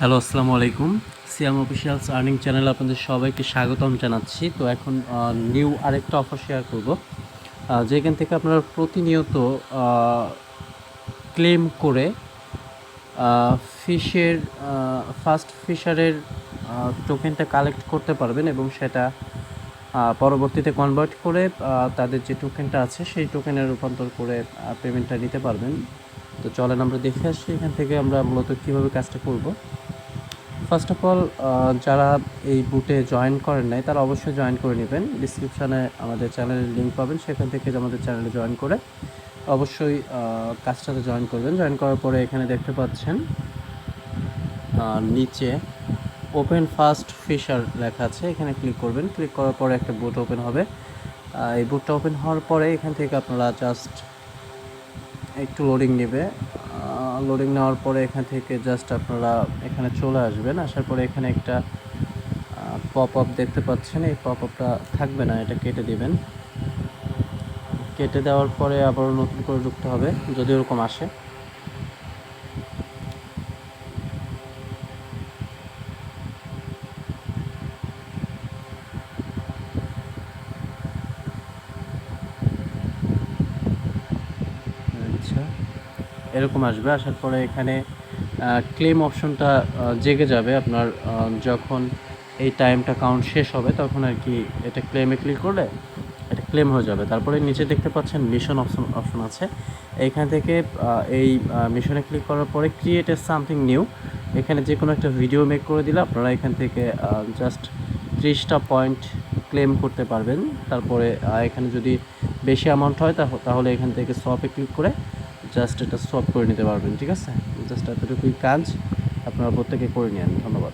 Hello আসসালামু আলাইকুম। সিয়াম officials earning চ্যানেলে আপনাদের সবাইকে স্বাগতম জানাচ্ছি। তো এখন নিউ আরেকটা অফার শেয়ার করব। যেখান থেকে আপনারা প্রতিনিয়ত ক্লেম করে ফিশের ফার্স্ট ফিশারের টোকেনটা কালেক্ট করতে পারবেন এবং সেটা পরবর্তীতে কনভার্ট করে তাদের যে টোকেনটা আছে, সেই টোকেনে রূপান্তর করে পেমেন্টটা নিতে পারবেন। তো চলেন আমরা দেখে আসি এখান থেকে আমরা মূলত কীভাবে কাজটা করব। ফার্স্ট অফ অল যারা এই বুটে জয়েন করেন নাই, তারা অবশ্যই জয়েন করে নেবেন। ডিসক্রিপশানে আমাদের চ্যানেলের লিঙ্ক পাবেন। সেখান থেকে আমাদের চ্যানেলে জয়েন করে অবশ্যই কাজটাতে জয়েন করবেন। জয়েন করার পরে এখানে দেখতে পাচ্ছেন নিচে ওপেন ফার্স্ট ফিশার লেখা আছে। এখানে ক্লিক করবেন। ক্লিক করার পরে একটা বুট ওপেন হবে। এই বুটটা ওপেন হওয়ার পরে এখান থেকে আপনারা জাস্ট একটু লোডিং নেবে। লোডিং নেওয়ার পরে এখান থেকে জাস্ট আপনারা এখানে চলে আসবেন। আসার পরে এখানে একটা পপ আপ দেখতে পাচ্ছেন। এই পপ আপটা থাকবে না, এটা কেটে দিবেন। কেটে দেওয়ার পরে আবার নতুন করে ঢুকতে হবে, যদি ওরকম আসে। এরকম আসবে। আসার পরে এখানে ক্লেম অপশনটা জেগে যাবে আপনার যখন এই টাইমটা কাউন্ট শেষ হবে তখন আর কি এটা ক্লেমে ক্লিক করলে এটা ক্লেম হয়ে যাবে। তারপরে নিচে দেখতে পাচ্ছেন মিশন অপশন অপশন আছে। এইখান থেকে এই মিশনে ক্লিক করার পরে ক্রিয়েট সামথিং নিউ এখানে যে কোনো একটা ভিডিও মেক করে দিলে আপনারা এখান থেকে জাস্ট ত্রিশটা পয়েন্ট ক্লেম করতে পারবেন। তারপরে এখানে যদি বেশি অ্যামাউন্ট হয় তাহ- তাহলে এখান থেকে সপে ক্লিক করে জাস্ট এটা সলভ করে নিতে পারবেন, ঠিক আছে? জাস্ট এতটুকুই কাজ, আপনারা প্রত্যেকে করে নিন ধন্যবাদ।